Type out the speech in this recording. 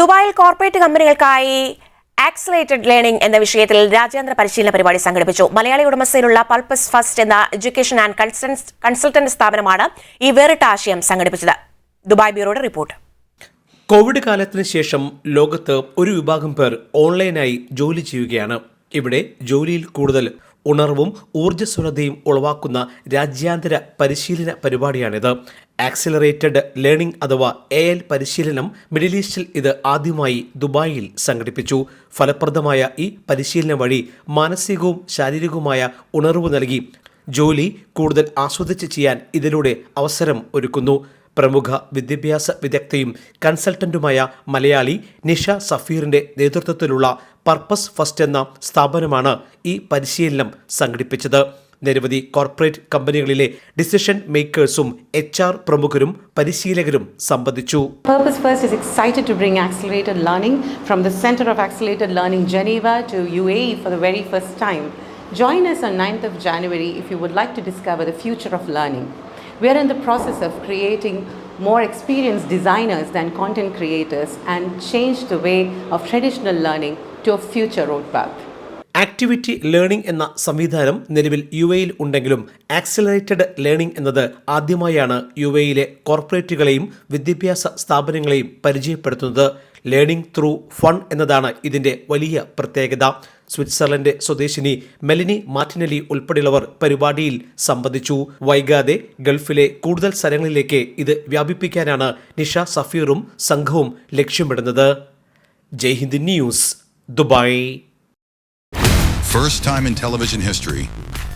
ദുബായിൽ corporate കമ്പനികൾക്കായി accelerated learning എന്ന വിഷയത്തിൽ രാജ്യാന്തര പരിശീലന പരിപാടി സംഘടിപ്പിച്ചു. മലയാളി ഉടമസ്ഥയിലുള്ള പൾപ്പസ് ഫസ്റ്റ് എന്ന എഡ്യൂക്കേഷൻ ആൻഡ് കൺസൾട്ടന്റ് സ്ഥാപനമാണ് ഈ വേറിട്ട ആശയം സംഘടിപ്പിച്ചത്. Dubai ബ്യൂറോയുടെ report. കോവിഡ് കാലത്തിന് ശേഷം ലോകത്ത് ഒരു വിഭാഗം പേർ ഓൺലൈനായി ജോലി ചെയ്യുകയാണ്. ഇവിടെ ജോലിയിൽ കൂടുതൽ ഉണർവും ഊർജസ്വലതയും ഉളവാക്കുന്ന രാജ്യാന്തര പരിശീലന പരിപാടിയാണിത്. ആക്സിലറേറ്റഡ് ലേണിംഗ് അഥവാ എ എൽ പരിശീലനം മിഡിൽ ഈസ്റ്റിൽ ഇത് ആദ്യമായി ദുബായിൽ സംഘടിപ്പിച്ചു. ഫലപ്രദമായ ഈ പരിശീലനം വഴി മാനസികവും ശാരീരികവുമായ ഉണർവ് നൽകി. ജോലി കൂടുതൽ ആസ്വദിച്ച് ചെയ്യാൻ ഇതിലൂടെ അവസരം ഒരുക്കുന്നു. പ്രമുഖ വിദ്യാഭ്യാസ വിദഗ്ധയും കൺസൾട്ടന്റുമായ മലയാളി നിഷ സഫീറിന്റെ നേതൃത്വത്തിലുള്ള പർപ്പസ് ഫസ്റ്റ് എന്ന സ്ഥാപനമാണ് ഈ പരിശീലനം സംഘടിപ്പിച്ചത് നിരവധി കോർപ്പറേറ്റ് കമ്പനികളിലെ ഡിസിഷൻ മേക്കേഴ്സും എച്ച് ആർ പ്രമുഖരും പരിശീലകരും സംബന്ധിച്ചു Purpose First is excited to bring accelerated learning from the Center of Accelerated Learning Geneva to UAE for the very first time. Join us on 9th of January if you would like to discover the future of learning. We are in the process of creating more experienced designers than content creators and change the way of traditional learning to a future road roadmap. Activity learning എന്ന സംവിധാനം നിലവിൽ U എയിൽ ഉണ്ടെങ്കിലും accelerated learning എന്നത് ആദ്യമായാണ് U എയിലെ കോർപ്പറേറ്റുകളെയും വിദ്യാഭ്യാസ സ്ഥാപനങ്ങളെയും പരിചയപ്പെടുത്തുന്നത് ലേണിംഗ് ത്രൂ ഫൺ എന്നതാണ് ഇതിന്റെ വലിയ പ്രത്യേകത. സ്വിറ്റ്സർലൻഡ് സ്വദേശിനി മെലിനി മാർട്ടിനലി ഉൾപ്പെടെയുള്ളവർ പരിപാടിയിൽ സംബന്ധിച്ചു. വൈകാതെ ഗൾഫിലെ കൂടുതൽ സ്ഥലങ്ങളിലേക്ക് ഇത് വ്യാപിപ്പിക്കാനാണ് നിഷ സഫീറും സംഘവും ലക്ഷ്യമിടുന്നത്. Jaihind news Dubai. First time in television history,